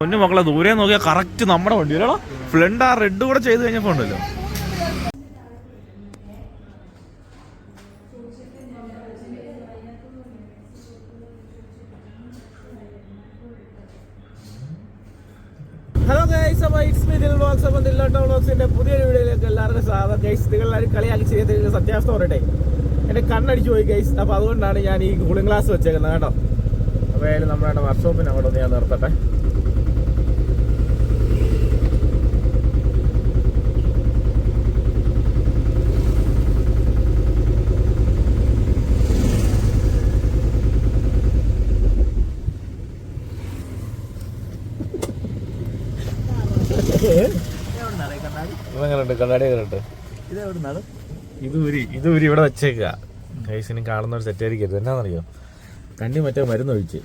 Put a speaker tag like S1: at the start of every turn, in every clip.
S1: പൊന്നു മക്കളെ ദൂരെ നോക്കിയാൽ കറക്റ്റ് നമ്മുടെ വണ്ടി. വരാളോ ഫ്ലണ്ട് ആ റെഡ് കൂടെ ചെയ്ത് കഴിഞ്ഞപ്പോ ഉണ്ടല്ലോ.
S2: ഹലോ ഗൈസ് അപ്പോൾ ഇറ്റ്സ് മീ ദിൽ വ്ളോഗ്സ് അപ്പോൾ ദില്ലോട്ടോ വ്ളോഗ്സിന്റെ പുതിയൊരു വീഡിയോയിലേക്ക് എല്ലാവർക്കും സ്വാഗതം. ഗൈസ് നിങ്ങളെല്ലാവരും കളിയാക്കി ചെയ്തതിൽ സത്യാവസ്ഥ പറയട്ടെ. എന്റെ കണ്ണടിച്ചു പോയി ഗൈസ് അപ്പൊ അതുകൊണ്ടാണ് ഞാൻ ഈ കൂളിംഗ് ഗ്ലാസ് വെച്ചേക്കുന്നത് കേട്ടോ. അപ്പോൾ ഏതായാലും നമ്മുടെ വർക്ക്ഷോപ്പിന് അങ്ങോട്ട് ഒന്ന് ഞാൻ നിർത്തട്ടെ. ഇത് ഒരു ഇത് ഒരു ഇവിടെ വെച്ചേക്കുക കൈസിനും കാണുന്ന ഒരു സെറ്റായിരിക്കരുത് എന്നാന്നറിയോ? കണ്ണി മറ്റേ മരുന്ന് ഒഴിച്ച്.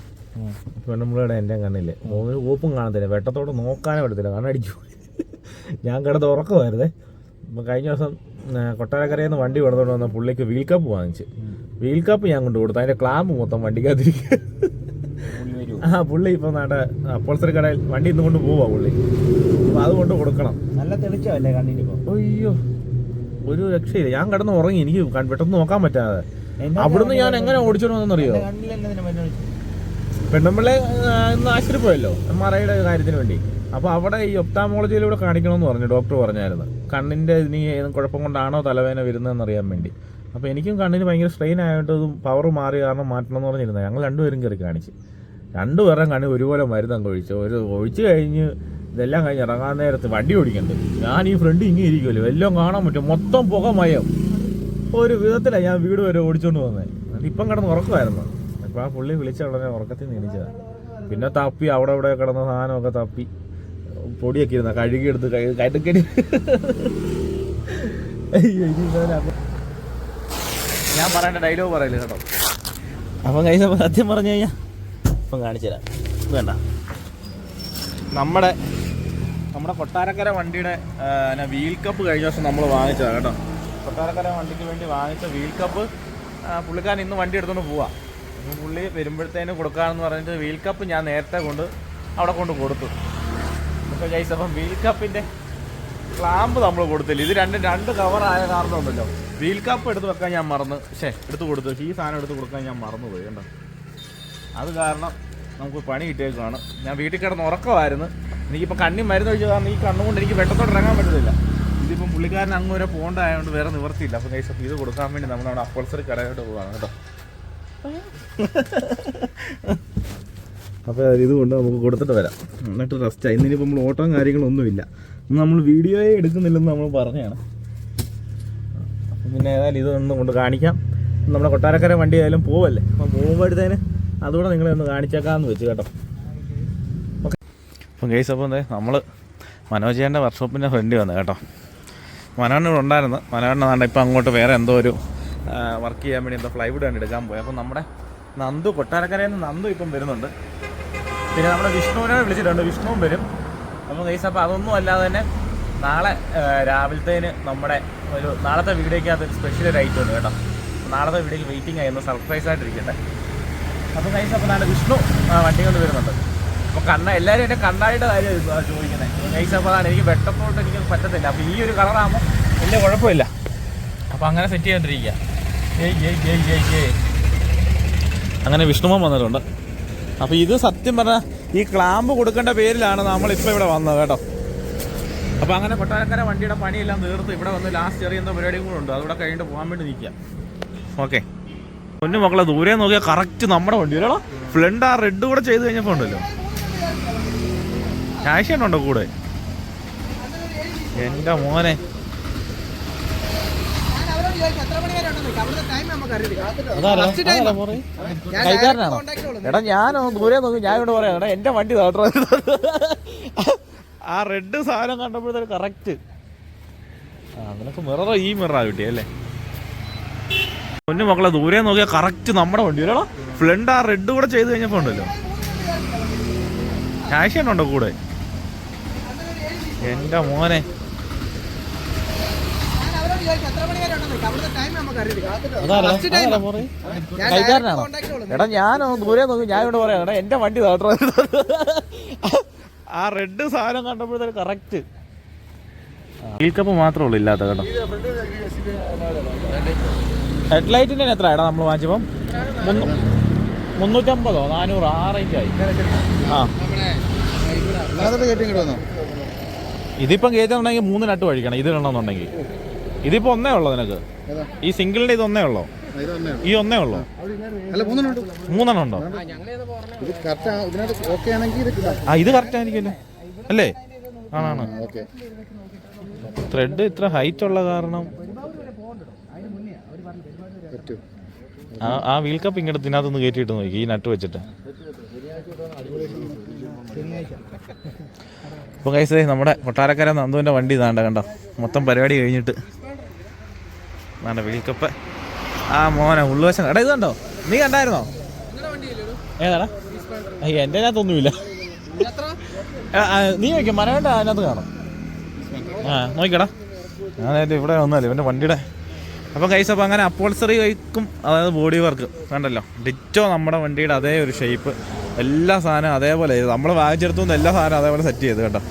S2: പെണ്ണുമ്പിളയുടെ എന്റെ കണ്ണിൽ. മൂന്ന് ഊപ്പും കാണത്തില്ല. വെട്ടത്തോട് നോക്കാനേ പറ്റത്തില്ല. കണ്ണടിച്ചു ഞാൻ കിടന്ന് ഉറക്കമായിരുന്നേ. അപ്പം കഴിഞ്ഞ ദിവസം കൊട്ടാരക്കരയിൽ നിന്ന് വണ്ടി കൊണ്ടുകൊണ്ട് വന്ന പുള്ളിക്ക് വീൽ കപ്പ് വാങ്ങിച്ച്. വീൽ കപ്പ് ഞാൻ കൊണ്ടുകൊടുത്തു അതിന്റെ ക്ലാമ്പ് മൊത്തം വണ്ടിക്കകത്തിരിക്കുക ആ പുള്ളി ഇപ്പം നാട്ടെ അപ്പോൾസറി കടയിൽ വണ്ടി ഇന്ന് കൊണ്ട് പോവാ പുള്ളി. അപ്പം അത് കൊണ്ട് കൊടുക്കണം.
S3: നല്ല തെളിച്ചല്ലേ കണ്ണിന് ഇപ്പൊ?
S2: അയ്യോ. ഒരു രക്ഷയില്ല. ഞാൻ കിടന്ന് ഉറങ്ങി. എനിക്ക് പെട്ടെന്ന് നോക്കാൻ പറ്റാതെ. അവിടുന്ന് ഞാൻ എങ്ങനെ ഓടിച്ചോണ്ട് പെണ്ണമ്പിള്ളെ ഇന്ന് ആശുപത്രി പോയല്ലോ എം ആർ ഐയുടെ കാര്യത്തിന് വേണ്ടി. അപ്പൊ അവിടെ ഈ ഒപ്താമോളജിയിലൂടെ കാണിക്കണമെന്ന് പറഞ്ഞു ഡോക്ടർ പറഞ്ഞായിരുന്നു. കണ്ണിന്റെ ഇനി കുഴപ്പം കൊണ്ടാണോ തലവേദന വരുന്നതെന്ന് അറിയാൻ വേണ്ടി. അപ്പൊ എനിക്കും കണ്ണിന് ഭയങ്കര സ്ട്രെയിൻ ആയിട്ട് പവർ മാറി കാരണം മാറ്റണം എന്ന് പറഞ്ഞിരുന്നത്. ഞങ്ങൾ രണ്ടുപേരും കയറി കാണിച്ച്. രണ്ടുപേരും കണ്ണി ഒരുപോലെ മരുന്ന് അങ്ങ് ഒഴിച്ചു. ഒരു ഒഴിച്ചു കഴിഞ്ഞ് ഇതെല്ലാം കഴിഞ്ഞ് ഇറങ്ങാൻ നേരത്ത് വണ്ടി ഓടിക്കണ്ട്. ഞാൻ ഈ ഫ്രണ്ട് ഇങ്ങനെ ഇരിക്കുമല്ലോ എല്ലാം കാണാൻ പറ്റും. മൊത്തം പുക മയം. ഒരു വിധത്തിലാണ് ഞാൻ വീട് വരെ ഓടിച്ചോണ്ട് വന്നത് ഇപ്പം കിടന്ന് ഉറക്കമായിരുന്നു അപ്പം ആ പുള്ളി വിളിച്ച ഉടനെ ഉറക്കത്തിൽ നിന്ന് എണീച്ചതാ. പിന്നെ തപ്പി അവിടെ ഇവിടെ കിടന്ന സാധനമൊക്കെ തപ്പി. പൊടിയൊക്കെ ഇരുന്ന കഴുകിയെടുത്ത് എടുത്ത് കടുക്കടി ഞാൻ പറയണ്ട ഡയലോഗ് പറയില്ല കേട്ടോ? അപ്പം കഴിഞ്ഞ സത്യം പറഞ്ഞു കഴിഞ്ഞാൽ ഇപ്പം കാണിച്ചു തരാം. ഇത് വേണ്ട. നമ്മുടെ നമ്മുടെ കൊട്ടാരക്കര വണ്ടിയുടെ വീൽ കപ്പ് കഴിഞ്ഞ ദിവസം നമ്മൾ വാങ്ങിച്ചതാണ് കേട്ടോ. കൊട്ടാരക്കര വണ്ടിക്ക് വേണ്ടി വാങ്ങിച്ച വീൽ കപ്പ് പുള്ളിക്കാരൻ ഇന്ന് വണ്ടി എടുത്തുകൊണ്ട് പോവാം. പുള്ളി വരുമ്പോഴത്തേന് കൊടുക്കാമെന്ന് പറഞ്ഞിട്ട് വീൽ കപ്പ് ഞാൻ നേരത്തെ കൊണ്ട് അവിടെ കൊണ്ട് കൊടുത്തു. അപ്പോൾ ഗൈസ് അപ്പം വീൽ കപ്പിന്റെ ക്ലാമ്പ് നമ്മൾ കൊടുത്തില്ല. ഇത് രണ്ട് രണ്ട് കവറായ കാരണം ഉണ്ടല്ലോ. വീൽ കപ്പ് എടുത്ത് വെക്കാൻ ഞാൻ മറന്ന് ശേ എടുത്ത് കൊടുത്തു. ഈ സാധനം എടുത്ത് കൊടുക്കാൻ ഞാൻ മറന്നു പോയി കണ്ടോ? അത് കാരണം നമുക്ക് പണി കിട്ടിയേക്കാണ് ഞാൻ വീട്ടിൽ കിടന്ന് ഉറക്കമായിരുന്നു. എനിക്കിപ്പോൾ കണ്ണി മരുന്ന് ഒഴിച്ച കാരണം ഈ കണ്ണുകൊണ്ട് എനിക്ക് വെട്ടത്തോട്ട് ഇറങ്ങാൻ പറ്റുന്നില്ല ഇതിപ്പം പുള്ളിക്കാരൻ അങ്ങ് വരെ പോകണ്ടായതുകൊണ്ട് വേറെ നിവർത്തിയില്ല. അപ്പം കൈസ് ഇത് കൊടുക്കാൻ വേണ്ടി നമ്മൾ അവിടെ അപ്പോൾസറി കടയിലോട്ട് പോവാണ് കേട്ടോ. അപ്പോൾ ഇതുകൊണ്ട് നമുക്ക് കൊടുത്തിട്ട് വരാം. എന്നിട്ട് റെസ്റ്റ് ഇന്നിപ്പോൾ നമ്മൾ ഓട്ടോ കാര്യങ്ങളൊന്നുമില്ല നമ്മൾ വീഡിയോയെ എടുക്കുന്നില്ലെന്ന് നമ്മൾ പറഞ്ഞതാണ്. അപ്പം പിന്നെ ഏതായാലും ഇതൊന്നും കൊണ്ട് കാണിക്കാം. നമ്മുടെ കൊട്ടാരക്കര വണ്ടി ആയാലും പോവല്ലേ? അപ്പം പോകുമ്പോഴത്തേന് അതുകൂടെ നിങ്ങളെ ഒന്ന് കാണിച്ചേക്കാമെന്ന് വെച്ച് കേട്ടോ. ഓക്കെ അപ്പം കേസ് അപ്പോൾ എന്തേ നമ്മൾ മനോജേന്റെ വർക്ക്ഷോപ്പിന്റെ ഫ്രണ്ട് വന്നു കേട്ടോ. മനോഹരൻ ഇവിടെ ഉണ്ടായിരുന്നു. മനോഹരൻ നാണ്ട ഇപ്പം അങ്ങോട്ട് വേറെ എന്തോ ഒരു വർക്ക് ചെയ്യാൻ വേണ്ടി എന്തോ ഫ്ലൈവുഡ് കണ്ട് എടുക്കാൻ പോയി. അപ്പം നമ്മുടെ നന്ദു കൊട്ടാരക്കരയിൽ നിന്ന് നന്ദു ഇപ്പം വരുന്നുണ്ട്. പിന്നെ നമ്മുടെ വിഷ്ണുവിനെ വിളിച്ചിട്ടുണ്ട്. വിഷ്ണുവും വരും. അപ്പം കേസ് അപ്പോൾ അതൊന്നും അല്ലാതെ തന്നെ നാളെ രാവിലത്തേന് നമ്മുടെ ഒരു നാളത്തെ വീഡിയോയ്ക്കകത്ത് ഒരു സ്പെഷ്യൽ ഐറ്റം ഉണ്ട് കേട്ടോ. നാളത്തെ വീഡിയോയ്ക്ക് വെയിറ്റിംഗ് ആയിരുന്നു സർപ്രൈസ് ആയിട്ടിരിക്കട്ടെ. അപ്പം കൈസ് അപ്പോൾ നാളെ വിഷ്ണു വണ്ടി കൊണ്ട് വരുന്നുണ്ട്. അപ്പോൾ കണ്ണ എല്ലാവരും എന്നെ കണ്ണാടിയുടെ കാര്യം ചോദിക്കുന്നത് നൈസ് അപ്പോൾ അതാണ് എനിക്ക് വെട്ടപ്പോട്ട് എനിക്ക് പറ്റത്തില്ല. അപ്പോൾ ഈ ഒരു കളറാകുമ്പോൾ വലിയ കുഴപ്പമില്ല. അപ്പോൾ അങ്ങനെ സെറ്റ് ജയ് അങ്ങനെ വിഷ്ണുമോൻ വന്നിട്ടുണ്ട്. അപ്പോൾ ഇത് സത്യം പറഞ്ഞാൽ ഈ ക്ലാമ്പ് കൊടുക്കേണ്ട പേരിലാണ് നമ്മളിപ്പോൾ ഇവിടെ വന്നത് കേട്ടോ. അപ്പോൾ അങ്ങനെ കൊട്ടാരക്കര വണ്ടിയുടെ പണിയെല്ലാം തീർത്ത് ഇവിടെ വന്ന് ലാസ്റ്റ് ചെറിയ എന്തോ പരിപാടിയും കൂടെ ഉണ്ട്. അതുകൂടെ കഴിഞ്ഞിട്ട് പോകാൻ വേണ്ടി നിൽക്കുക ഓക്കെ പൊന്നു മക്കളെ ദൂരെ നോക്കിയാൽ കറക്റ്റ് നമ്മുടെ വണ്ടി. ഒരാളോ ഫ്ലണ്ട് ആ റെഡ് കൂടെ ചെയ്ത് കഴിഞ്ഞപ്പോൾ ഉണ്ടല്ലോ. ക്യാഷ് ഉണ്ടോ കൂടെ? എന്റെ മോനെ. എടാ ഞാനോ ദൂരെ നോക്കി ഞാൻ ഇവിടെ പറയാം. എടാ എന്റെ വണ്ടി താട്ടോ ആ റെഡ് സാധനം കണ്ടപ്പോഴത്തേക്ക് കറക്റ്റ് ആ നിനക്ക് മിററോ ഈ മിററാ കിട്ടിയല്ലേ പൊന്നു മക്കളെ ദൂരെ നോക്കിയാൽ കറക്റ്റ് നമ്മുടെ വണ്ടി. ഒരാളോ ഫ്ലണ്ട് ആ റെഡ് കൂടെ ചെയ്ത് കഴിഞ്ഞപ്പോ ഉണ്ടല്ലോ. ക്യാഷ് ഉണ്ടോ കൂടെ? എന്റെ മോനെ. കൈക്കാരനാണോ എടാ ഞാനോ ദൂരെ നോക്കി. ഞാൻ ഇവിടെ പറയാം. എടാ എന്റെ വണ്ടി താട്ടോ ആ റെഡ് സാധനം കണ്ടപ്പോഴത്തേക്ക് കറക്റ്റ് കപ്പ് മാത്രമേ ഉള്ളൂ ഇല്ലാത്ത കേട്ടോ. ഹെഡ്ലൈറ്റിന്റെ എത്ര എടാ നമ്മൾ വാങ്ങിച്ചപ്പം മുന്നൂ- മുന്നൂറ്റമ്പതോ? നാനൂറ്? ആ റേഞ്ചായി ആയി. ആ. ഇതിപ്പം കയറ്റുന്നുണ്ടെങ്കിൽ മൂന്ന് നട്ട് കഴിക്കണം ഇത് ഇടണമെന്നുണ്ടെങ്കിൽ. ഇതിപ്പോ ഒന്നേ ഉള്ളോ നിനക്ക്. ഈ സിംഗിളിന്റെ ഇത് ഒന്നേ ഉള്ളോ. ഈ ഒന്നേ ഉള്ളോ.
S4: മൂന്നെണ്ണം
S2: ഉണ്ടോ? ആ ഇത് കറക്റ്റ് ആയിരിക്കുമല്ലേ? അല്ലേ? ആണാണ്. ത്രെഡ് ഇത്ര ഹൈറ്റ് ഉള്ള കാരണം. ആ വീൽ കപ്പ് ഇങ്ങോട്ട് ഇതിനകത്തൊന്ന് കയറ്റിയിട്ട് നോക്കി ഈ നട്ട് വെച്ചിട്ട്. അപ്പോൾ കൈസേ നമ്മുടെ കൊട്ടാരക്കര നന്ദുവിന്റെ വണ്ടി ഇതാണ്ട കണ്ടോ? മൊത്തം പരിപാടി കഴിഞ്ഞിട്ട്. വേണ്ട വീൽ ആ മോനെ ഉള്ളുവശം എടാ ഇത് കണ്ടോ നീ കണ്ടായിരുന്നോ? ഏതാടാ? എന്റെ അതിനകത്തൊന്നുമില്ല. നീ നോക്കിയോ? മരവേണ്ട അതിനകത്ത് കാണും. ആ നോക്കിക്കടാ. ഞാൻ ഇവിടെ ഒന്നുമല്ല ഇവന്റെ വണ്ടിയുടെ. അപ്പം കൈസ് അപ്പൊ അങ്ങനെ അപ്പോൾസറി വയ്ക്കും അതായത് ബോഡി വർക്ക് കണ്ടല്ലോ. ഡിറ്റോ നമ്മുടെ വണ്ടിയുടെ അതേ ഒരു ഷേപ്പ് എല്ലാ സാധനം അതേപോലെ. നമ്മൾ വാങ്ങിച്ചെടുത്തു എല്ലാ സാധനം അതേപോലെ സെറ്റ് ചെയ്ത് കേട്ടോ.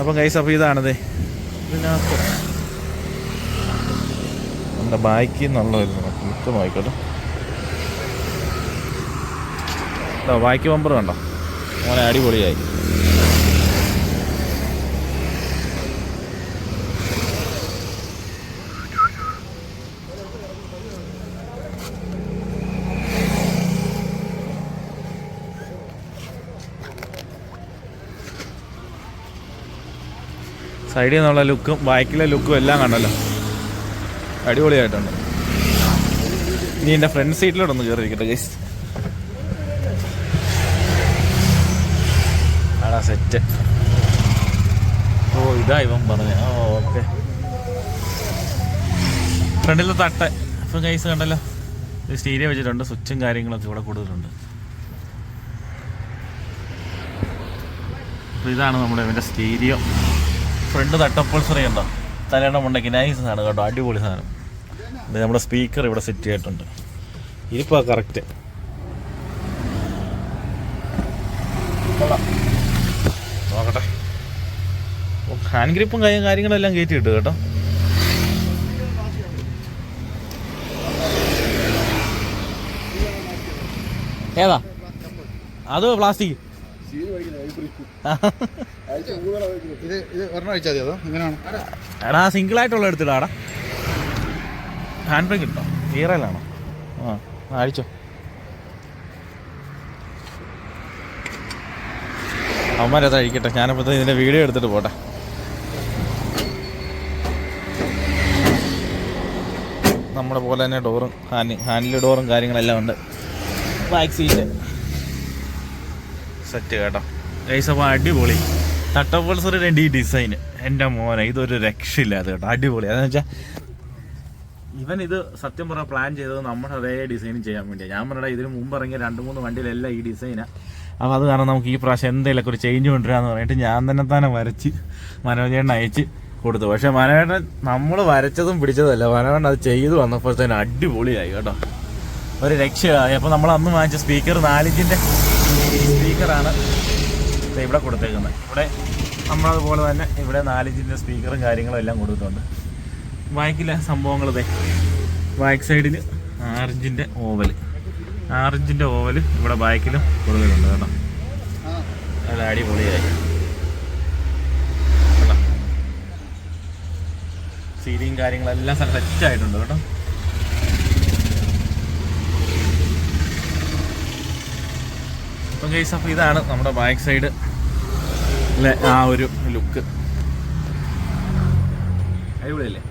S2: അപ്പം കൈസ് അപ്പം ഇതാണിത്. ഇതിനകത്ത് നമ്മുടെ ബാക്കിൽ നിന്നുള്ള ഒരു നമുക്ക് നോക്കിക്കോട്ടെ ഇതാ ബാക്കി ബമ്പർ കണ്ടോ? മോനെ അടിപൊളിയായി. സൈഡിൽ നിന്നുള്ള ലുക്കും ബാക്കിലെ ലുക്കും എല്ലാം കണ്ടല്ലോ. അടിപൊളിയായിട്ടുണ്ട്. നീ എന്റെ ഫ്രണ്ട് സീറ്റിലോട്ട് ഒന്ന് കയറിയിരിക്കട്ടെ ഗൈസ് ആടാ സെറ്റ് ഓ ഇതാ ഇവൻ പറഞ്ഞു ഓ ഓക്കെ. ഫ്രണ്ടിലെ തട്ട്. ഇപ്പം ഗൈസ് കണ്ടല്ലോ? സ്റ്റീരിയ വെച്ചിട്ടുണ്ട്. സ്വിച്ചും കാര്യങ്ങളൊക്കെ ഇവിടെ കൂടുതലുണ്ട് ഇതാണ് നമ്മുടെ ഇവന്റെ സ്റ്റീരിയോ. ഫ്രണ്ട് തട്ടപ്പൾസറി ഉണ്ടോ തലയുടെ മുണ്ടയ്ക്ക് നൈസ് സാധനം കേട്ടോ അടിപൊളി സാധനം. ഇത് നമ്മുടെ സ്പീക്കർ ഇവിടെ സെറ്റ് ചെയ്തിട്ടുണ്ട്. ഇരിപ്പാ കറക്റ്റ് നോക്കട്ടെ. ഹാൻഡ് ഗ്രിപ്പും കാര്യം കാര്യങ്ങളെല്ലാം കയറ്റി കിട്ടും കേട്ടോ. ഏതാ? അത് പ്ലാസ്റ്റിക്?
S4: ഇത് ഇത് ഒരെണ്ണം അതോ?
S2: എടാ സിംഗിൾ ആയിട്ടുള്ള എടുത്തിടാടാ. ഹാൻഡ് ബാഗ് കിട്ടോ ഗിയറിലാണോ ആ അടിച്ചോ അവന്മാരത് അഴിക്കട്ടെ. ഞാനപ്പോൾ ഇതിന്റെ വീഡിയോ എടുത്തിട്ട് പോട്ടെ. നമ്മുടെ പോലെ തന്നെ ഡോറും ഹാൻഡ് ഹാൻഡിൽ ഡോറും കാര്യങ്ങളെല്ലാം ഉണ്ട്. ബാക്ക് സീറ്റ് സെറ്റ് കേട്ടോ. ഗൈസ് അപ്പോൾ അടിപൊളി. തട്ടപ്പൾസറിന്റെ ഈ ഡിസൈൻ എന്റെ മോനെ ഇതൊരു രക്ഷയില്ലാതെ കേട്ടോ. അടിപൊളി. അതെന്ന് വെച്ചാൽ ഇവൻ ഇത് സത്യം പറഞ്ഞാൽ പ്ലാൻ ചെയ്തത് നമ്മുടെ അതേ ഡിസൈൻ ചെയ്യാൻ വേണ്ടിയാണ് ഞാൻ പറഞ്ഞാൽ ഇതിന് മുമ്പ് ഇറങ്ങിയ രണ്ട് മൂന്ന് വണ്ടിയിലെല്ലാം ഈ ഡിസൈനാണ് അപ്പോൾ അത് കാരണം നമുക്ക് ഈ പ്രാവശ്യം എന്തെങ്കിലുമൊക്കെ ഒരു ചേഞ്ച് കൊണ്ടുവരാന്ന് പറഞ്ഞിട്ട് ഞാൻ തന്നെ തന്നെ വരച്ച് മനോജേട്ടൻ അയച്ച് കൊടുത്തു. പക്ഷേ മനോജേട്ടൻ നമ്മൾ വരച്ചതും പിടിച്ചതല്ല മനോജേട്ടൻ അത് ചെയ്തു വന്നപ്പോഴത്തേനും അടിപൊളിയായി കേട്ടോ. ഒരു രക്ഷയായി. അപ്പോൾ നമ്മൾ അന്ന് വാങ്ങിച്ച സ്പീക്കർ നാലിഞ്ചിന്റെ സ്പീക്കറാണ് ഇവിടെ കൊടുത്തേക്കുന്നത് ഇവിടെ നമ്മളതുപോലെ തന്നെ ഇവിടെ നാലിഞ്ചിന്റെ സ്പീക്കറും കാര്യങ്ങളും എല്ലാം കൊടുത്തിട്ടുണ്ട്. ബാക്കിലെ സംഭവങ്ങൾ ഇതേ ബാക്ക് സൈഡിൽ ആറിഞ്ചിന്റെ ഓവൽ. ആറിഞ്ചിന്റെ ഓവൽ ഇവിടെ ബാക്കിലും കൊടുക്കുന്നുണ്ട് കേട്ടോ. അത് അടിപൊളിയായി. സീലിയും കാര്യങ്ങളെല്ലാം സെറ്റ് ആയിട്ടുണ്ട് കേട്ടോ. അപ്പം ഗൈസ് അപ്പോൾ ഇതാണ് നമ്മുടെ ബാക്ക് സൈഡ് അല്ലേ? ആ ഒരു ലുക്ക് അടിപൊളിയല്ലേ?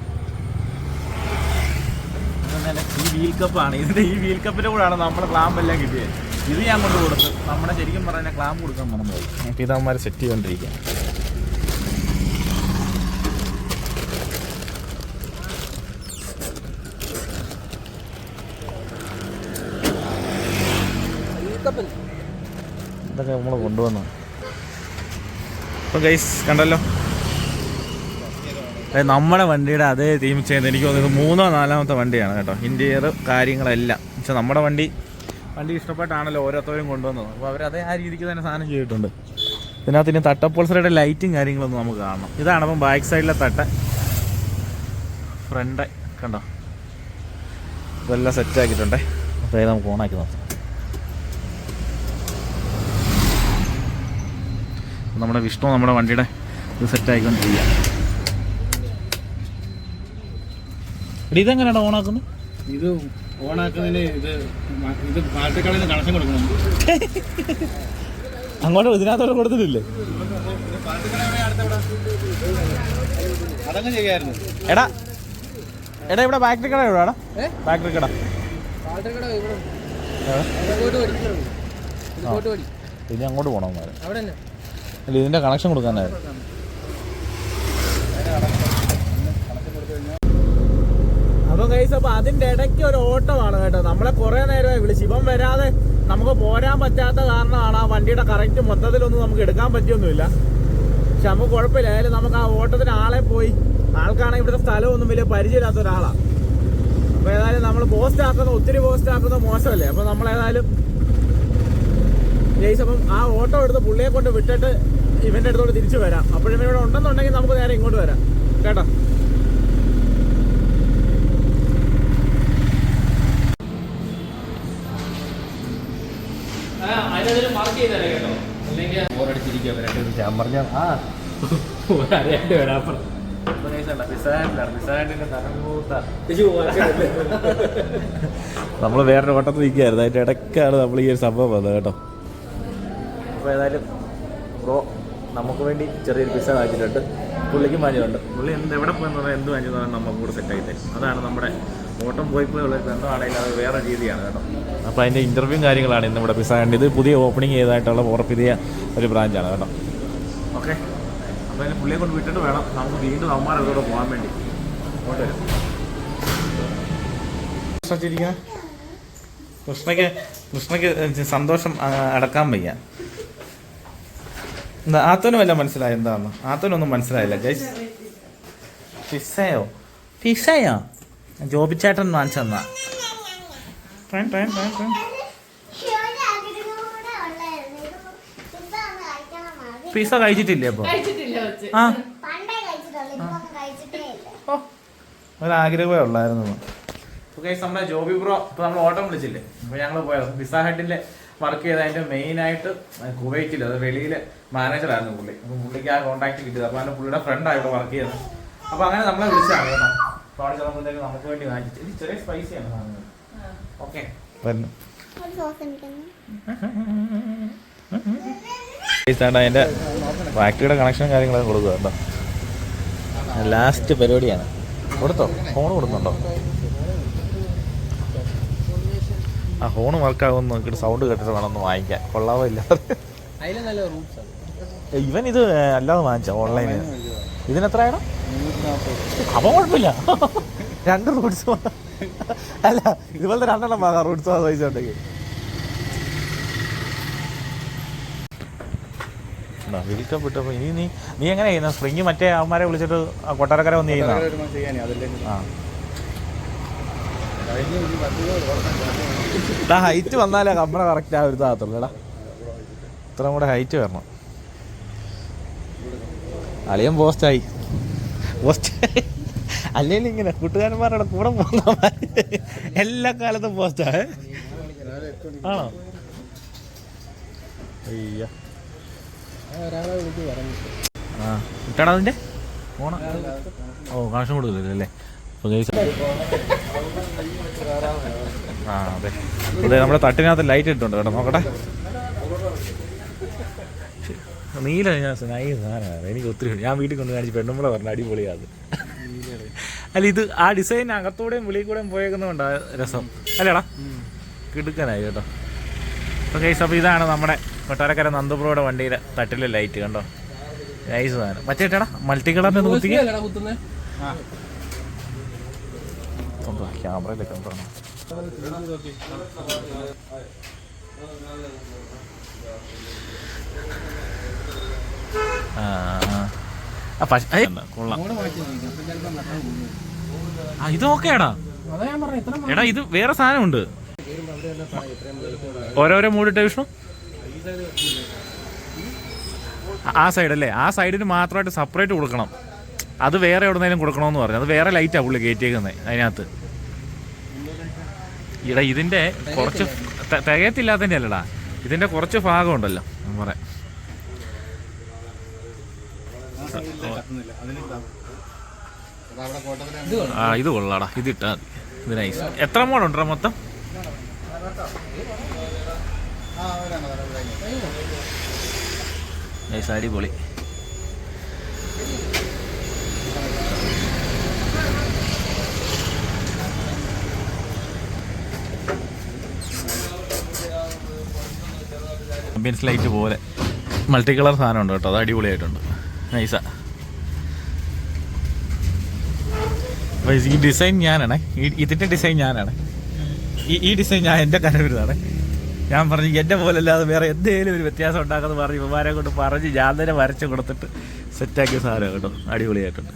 S2: ഈ വീൽ കപ്പാണ് ഇതിന്റെ ഈ വീൽ കപ്പിന്റെ കൂടെ ആണ് നമ്മുടെ ക്ലാമ്പ് എല്ലാം കിട്ടിയത്. ഇത് ഞാൻ കൊണ്ട് കൊടുത്ത് നമ്മുടെ ശരിക്കും പറഞ്ഞാൽ ക്ലാമ്പ് കൊടുക്കാൻ മറന്നുപോയി പിതാമാരെ സെറ്റ് ചെയ്തോണ്ടിരിക്കുക ഇതൊക്കെ നമ്മൾ കൊണ്ടുവന്നു? ഇപ്പം ഗൈസ് കണ്ടല്ലോ? നമ്മുടെ വണ്ടിയുടെ അതേ തീം ചെയ്യുന്നത് എനിക്ക് തോന്നുന്നത് മൂന്നോ നാലാമത്തെ വണ്ടിയാണ് കേട്ടോ. ഇന്റീരിയർ കാര്യങ്ങളെല്ലാം. പക്ഷെ നമ്മുടെ വണ്ടി വണ്ടി ഇഷ്ടപ്പെട്ടാണല്ലോ ഓരോരുത്തരും കൊണ്ടുവന്നത്. അപ്പോൾ അവർ അതേ ആ രീതിക്ക് തന്നെ സാധനം ചെയ്തിട്ടുണ്ട്. ഇതിനകത്ത് ഇനി തട്ടപ്പോൾസറയുടെ ലൈറ്റും കാര്യങ്ങളൊന്നും നമുക്ക് കാണണം. ഇതാണ് അപ്പം ബാക്ക് സൈഡിലെ തട്ട. ഫ്രണ്ട് കണ്ടോ? ഇതെല്ലാം സെറ്റ് ആക്കിയിട്ടുണ്ടേ. അപ്പോൾ നമുക്ക് ഓണാക്കി നോക്കാം. നമ്മുടെ വിഷ്ണു നമ്മുടെ വണ്ടിയുടെ ഇത് സെറ്റ് ആയിക്കൊണ്ടിരിക്കുക എടി ഇതെങ്ങനെയാണ് ഓണാക്കുന്നത്
S4: ഇത് ഓണാക്കുന്നതിന് ഇത് ഇത് പാർട്ടിക്കടയിൽ കണക്ഷൻ കൊടുക്കണം
S2: അങ്ങോട്ട് ഇതിനകത്തോടെ കൊടുത്തിട്ടില്ലേ?
S4: അതങ്ങ് ചെയ്യായിരുന്നു.
S2: എടാ എടാ ഇവിടെ ബാറ്ററി കട എവിടെ ബാറ്ററി കട. ഇനി അങ്ങോട്ട് പോകണം മാരെ അല്ല ഇതിന്റെ കണക്ഷൻ കൊടുക്കാനായിരുന്നു അപ്പൊ കൈസ് അതിന്റെ ഇടയ്ക്ക് ഒരു ഓട്ടമാണ് കേട്ടോ. നമ്മളെ കുറെ നേരമായി വിളിച്ചു. ഇവൻ വരാതെ നമുക്ക് പോരാൻ പറ്റാത്ത കാരണമാണ് ആ വണ്ടിയുടെ കറക്റ്റ് മൊത്തത്തിലൊന്നും നമുക്ക് എടുക്കാൻ പറ്റിയൊന്നുമില്ല. പക്ഷെ നമുക്ക് കുഴപ്പമില്ല. ഏതായാലും നമുക്ക് ആ ഓട്ടത്തിന് ആളെ പോയി. ആൾക്കാണെങ്കിൽ ഇവിടുത്തെ സ്ഥലമൊന്നും വലിയ പരിചയമില്ലാത്ത ഒരാളാണ് അപ്പൊ ഏതായാലും നമ്മൾ പോസ്റ്റ് ആക്കുന്ന ഒത്തിരി പോസ്റ്റ് ആക്കുന്നത് മോശമല്ലേ? അപ്പൊ നമ്മൾ ഏതായാലും ജയ്സ് അപ്പം ആ ഓട്ടോ എടുത്ത് പുള്ളിയെ കൊണ്ട് വിട്ടിട്ട് ഇവന്റെ അടുത്തോട്ട് തിരിച്ചു വരാം. അപ്പോഴും ഇവിടെ ഉണ്ടെന്നുണ്ടെങ്കിൽ നമുക്ക് നേരെ ഇങ്ങോട്ട് വരാം. കേട്ടോ? മാർക്ക് ചെയ്തേ കേട്ടോ. അല്ലെങ്കിൽ
S5: ഞാൻ പറഞ്ഞ ആ.
S2: നമ്മൾ വേറൊരു ഓട്ടത്തിൽ നിൽക്കുകയായിരുന്നു. അതിന്റെ ഇടയ്ക്കാണ് നമ്മൾ ഈ ഒരു സംഭവം വന്നത് കേട്ടോ. അപ്പോൾ ഏതായാലും ബ്രോ നമുക്ക് വേണ്ടി ചെറിയൊരു പിസ വാങ്ങിച്ചിട്ടുണ്ട്. പുള്ളിക്കും വാങ്ങിയിട്ടുണ്ട്. പുള്ളി എന്ത് എവിടെ പോയെന്ന് പറഞ്ഞാൽ എന്ത് വാങ്ങിച്ചു പറഞ്ഞാൽ നമുക്ക് കൂടെ സെറ്റ് ആയി തരും. അതാണ് നമ്മുടെ ഓട്ടം പോയി പോയി ഉള്ള ഒരു ബന്ധമാണെങ്കിൽ അത് വേറെ രീതിയാണ് കേട്ടോ. അപ്പോൾ അതിന്റെ ഇന്റർവ്യൂ കാര്യങ്ങളാണ് ഇന്ന് ഇവിടെ പിസ കണ്ടത് ഇത് പുതിയ ഓപ്പണിംഗ് ചെയ്തതായിട്ടുള്ള ഉറപ്പിതിയ ഒരു ബ്രാഞ്ചാണ് കേട്ടോ. ഓക്കെ അപ്പോൾ അതിന് പുള്ളിയെ കൊണ്ട് വിട്ടിട്ട് വേണം നമുക്ക് വീണ്ടും അവന്മാരെ അതോടെ പോകാൻ വേണ്ടി. കൃഷ്ണയ്ക്ക് കൃഷ്ണയ്ക്ക് സന്തോഷം അടക്കാൻ വയ്യ. എന്താ ആത്തോന് വല്ല മനസ്സിലായി? എന്താന്ന്? ആത്തോനൊന്നും മനസ്സിലായില്ല. ജയ്സ് പിസയോ പിസയോ ജോബിച്ചേട്ടൻ വാങ്ങിച്ചെന്നാ. Train train train train pizza കഴിച്ചിട്ടില്ലേ
S6: അപ്പൊ?
S2: ആ. ഓ ഒരാഗ്രഹമേ ഉള്ളായിരുന്നു. ഓക്കെ നമ്മുടെ ജോബി ബ്രോ ഇപ്പൊ നമ്മൾ ഓട്ടം വിളിച്ചില്ലേ? അപ്പൊ ഞങ്ങൾ പോയത് പിസ ഹട്ടിന്റെ വർക്ക് ചെയ്ത അതിന്റെ മെയിൻ ആയിട്ട് കുവൈറ്റിൽ അത് വെളിയിലെ മാനേജർ ആയിരുന്നു പുള്ളി. അപ്പൊ പുള്ളിക്ക് ആ കോൺടാക്ട് കിട്ടിയത്. അപ്പൊ അതിന്റെ പുള്ളിയുടെ ഫ്രണ്ട് ആയിട്ട് വർക്ക് ചെയ്യുന്നത്. അപ്പൊ അങ്ങനെ നമ്മളെ വിളിച്ചാണ് കേട്ടോ. അവിടെ ചെന്നപ്പോഴത്തേക്ക് നമുക്ക് വേണ്ടി വാങ്ങിച്ചു. ഇത് ചെറിയ സ്പൈസിയാണ് സാധനങ്ങൾ ഓക്കെ അതിന്റെ ബാക്കിയുടെ കണക്ഷനും കാര്യങ്ങളൊക്കെ കൊടുക്കുക കേട്ടോ. ലാസ്റ്റ് പരിപാടിയാണ്. കൊടുത്തോ? ഫോൺ കൊടുക്കുന്നുണ്ടോ? ആ ഹോൺ വർക്കാകുമെന്ന് നോക്കിയിട്ട് സൗണ്ട് കേട്ടിട്ട് വേണം ഒന്ന് വാങ്ങിക്കാൻ കൊള്ളാവോ ഇവൻ ഇത് അല്ലാതെ വാങ്ങിച്ച ഓൺലൈനിൽ ഇതിനെത്രയാണ് അപ്പം കുഴപ്പമില്ല. രണ്ട് റൂട്ട്സ് അല്ല ഇതുപോലത്തെ രണ്ടെണ്ണം വാങ്ങാം റൂട്ട്സ് വാങ്ങിച്ചുണ്ടെങ്കിൽ വിൽക്കാൻ വിട്ടപ്പോൾ ഇനി നീ നീ എങ്ങനെ ചെയ്യുന്ന? സ്പ്രിങ് മറ്റേ അവന്മാരെ വിളിച്ചിട്ട് കൊട്ടാരക്കര വന്ന് ചെയ്യുന്ന
S4: ചെയ്യാനേ
S2: ആ ഹൈറ്റ് വന്നാലേ നമ്മുടെ കറക്റ്റ് ആ ഒരു ഇതാകത്തുള്ളൂ എടാ. ഇത്രയും കൂടെ ഹൈറ്റ് വരണം. അളിയൻ പോസ്റ്റായി പോസ്റ്റ് അല്ലെങ്കിൽ ഇങ്ങനെ കൂട്ടുകാരന്മാരുടെ കൂടെ പോകുന്ന എല്ലാ കാലത്തും പോസ്റ്റാ ആണോ? ആ ഇട്ടാടാ അതിന്റെ? ഓണ ഓ കാശം കൊടുക്കില്ലല്ലേ അപ്പോൾ ആ അതെ. അതെ നമ്മുടെ തട്ടിനകത്ത് ലൈറ്റ് ഇട്ടുണ്ട് കേട്ടോ നോക്കട്ടെ. നീല ഞാൻ നൈസ് സാധനമാണ് എനിക്ക് ഒത്തിരി ഞാൻ വീട്ടിൽ കൊണ്ട് കാണിച്ച് പെണ്ണുമ്പളെ പറഞ്ഞ അടിപൊളിയാണ് അല്ല ഇത് ആ ഡിസൈൻ അകത്തൂടെയും വെളിയിൽ കൂടെയും പോയേക്കുന്നതുകൊണ്ട് രസം. അല്ലേടാ കിടുക്കാനായി കേട്ടോ. അപ്പോൾ കേസ് അപ്പോൾ ഇതാണ് നമ്മുടെ കൊട്ടാരക്കര നന്ദപുരയുടെ വണ്ടിയിലെ തട്ടിലെ ലൈറ്റ് കണ്ടോ? നൈസ് സാധനം. മറ്റേട്ടാ മൾട്ടി കളറിന്റെ കുത്തിക്കുക ക്യാമറയിലൊക്കെ ഏയ്, കൊള്ളാം. ഇത് ഓക്കേടാ എടാ ഇത് വേറെ സാധനമുണ്ട്. ഓരോരോ മൂടിട്ട വിഷ്ണു. ആ സൈഡ് അല്ലേ? ആ സൈഡിന് മാത്രമായിട്ട് സെപ്പറേറ്റ് കൊടുക്കണം. അത് വേറെ എവിടെന്നേലും കൊടുക്കണമെന്ന് പറഞ്ഞു. അത് വേറെ ലൈറ്റാ പുള്ളി കയറ്റിയേക്കുന്നത് അതിനകത്ത്. ഇടാ ഇതിന്റെ കുറച്ച് ത- തികയത്തില്ലാത്തതിന്റെ അല്ലടാ ഇതിന്റെ കുറച്ച് ഭാഗം ഉണ്ടല്ലോ ഞാൻ പറയാം ആ ഇത് കൊള്ളാടാ. ഇത് ഇട്ടാ മതി. ഇത് നൈസ് എത്ര മോഡുണ്ടോ മൊത്തം? നൈസ് അടിപൊളി. ആംബിയൻസ് ലൈറ്റ് പോലെ. മൾട്ടി കളർ സാധനം ഉണ്ട് കേട്ടോ അത് അടിപൊളിയായിട്ടുണ്ട്. നൈസാ ഈ ഡിസൈൻ ഞാനാണ്. ഇതിന്റെ ഡിസൈൻ ഞാനാണ്. ഈ ഈ ഡിസൈൻ ഞാൻ എന്റെ കരവിരുതാണ് ഞാൻ പറഞ്ഞു എന്റെ പോലല്ലാതെ വേറെ എന്തെങ്കിലും ഒരു വ്യത്യാസം ഉണ്ടാക്കുന്ന പറഞ്ഞ് ഇവന്മാരെ കൊണ്ട് പറഞ്ഞ് ഞാൻ തന്നെ വരച്ച് കൊടുത്തിട്ട് സെറ്റാക്കിയ സാധനം കേട്ടോ. അടിപൊളിയായിട്ടുണ്ട്.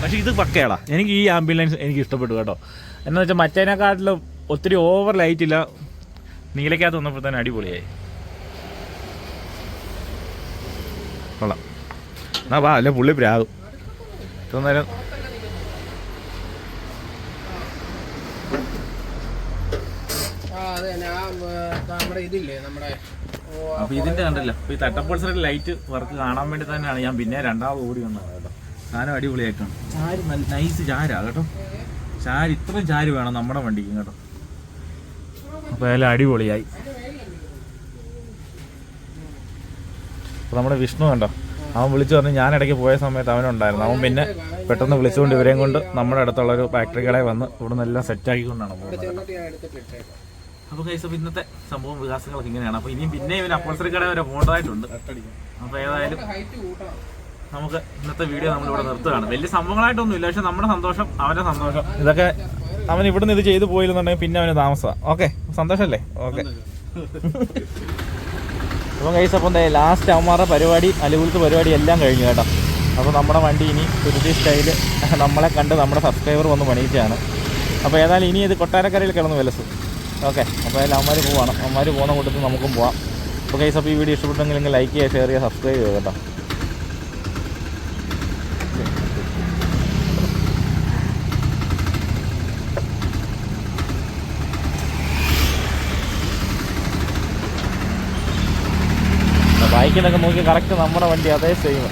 S2: പക്ഷെ ഇത് പക്കയാടാ. എനിക്ക് ഈ ആംബുലൻസ് എനിക്ക് ഇഷ്ടപ്പെട്ടു കേട്ടോ. എന്ന് വെച്ചാൽ മറ്റേനെക്കാട്ടിലും ഒത്തിരി ഓവർ ലൈറ്റ് ഇല്ല. നീലയ്ക്കകത്ത് വന്നപ്പോൾ തന്നെ അടിപൊളിയായി. കൊള്ളാം. എന്നാ വാ അല്ല പുള്ളി പ്രാകും ഇത്ര നേരം അപ്പൊ ഇതിന്റെ കണ്ടല്ലോ. ഈ തട്ടപ്പൾസറിന്റെ ലൈറ്റ് വർക്ക് കാണാൻ വേണ്ടി തന്നെയാണ് ഞാൻ പിന്നെ രണ്ടാമത് ഓടി വന്നത്. സാധനം അടിപൊളിയായിട്ടാണ്. ചാരി നല്ല നൈസ് ചാരാ കേട്ടോ. ചാരി ഇത്രയും ചാരി വേണം നമ്മുടെ വണ്ടിക്ക് കേട്ടോ. അപ്പൊ അതെല്ലാം അടിപൊളിയായി. അപ്പോൾ നമ്മുടെ വിഷ്ണു കണ്ടോ? അവൻ വിളിച്ചു പറഞ്ഞു ഞാൻ ഇടയ്ക്ക് പോയ സമയത്ത് അവനുണ്ടായിരുന്നു. അവൻ പിന്നെ പെട്ടെന്ന് വിളിച്ചുകൊണ്ട് ഇവരെയും കൊണ്ട് നമ്മുടെ അടുത്തുള്ള ഒരു ഫാക്ടറി കടയിൽ വന്ന് ഇവിടെ നിന്ന് എല്ലാം സെറ്റാക്കിക്കൊണ്ടാണ് പോകുന്നത് അപ്പോൾ കൈസ് അപ്പോൾ ഇന്നത്തെ സംഭവം വികാസങ്ങളൊക്കെ ഇങ്ങനെയാണ്. അപ്പോൾ ഇനിയും പിന്നെ ഇവന് അപ്പോൾസറി കട വരെ പോകേണ്ടതായിട്ടുണ്ട്. അപ്പോൾ ഏതായാലും നമുക്ക് ഇന്നത്തെ വീഡിയോ നമ്മൾ ഇവിടെ നിർത്തുകയാണ്. വലിയ സംഭവങ്ങളായിട്ടൊന്നുമില്ല പക്ഷെ നമ്മുടെ സന്തോഷം അവന്റെ സന്തോഷം. ഇതൊക്കെ അവൻ ഇവിടുന്ന് ഇത് ചെയ്തു പോയില്ലെന്നുണ്ടെങ്കിൽ പിന്നെ അവന് താമസമാണ് ഓക്കെ സന്തോഷമല്ലേ ഓക്കെ അപ്പം കഴിച്ച അപ്പം എന്താ ലാസ്റ്റ് അവന്മാരുടെ പരിപാടി അലുകുലത്ത് പരിപാടി എല്ലാം കഴിഞ്ഞു കേട്ടോ. അപ്പോൾ നമ്മുടെ വണ്ടി ഇനി സുരുതി സ്റ്റൈൽ നമ്മളെ കണ്ട് നമ്മുടെ സബ്സ്ക്രൈബർ വന്ന് പണിയിച്ചാണ് അപ്പോൾ ഏതായാലും ഇനി ഇത് കൊട്ടാരക്കരയിൽ കിടന്ന് വിലസ്. ഓക്കെ അപ്പോൾ അതിൽ അവന്മാർ പോവാണ്. അവന്മാർ പോകുന്ന കൂട്ടത്തിൽ നമുക്കും പോവാം. അപ്പോൾ കൈസ് അപ്പോൾ ഈ വീഡിയോ ഇഷ്ടപ്പെട്ടെങ്കിൽ നിങ്ങൾ ലൈക്ക് ചെയ്യുക ഷെയർ ചെയ്യുക സബ്സ്ക്രൈബ് ചെയ്യുക കേട്ടോ. ബൈക്കിനൊക്കെ നോക്കി കറക്റ്റ് നമ്മുടെ വണ്ടി അതേ സെയിം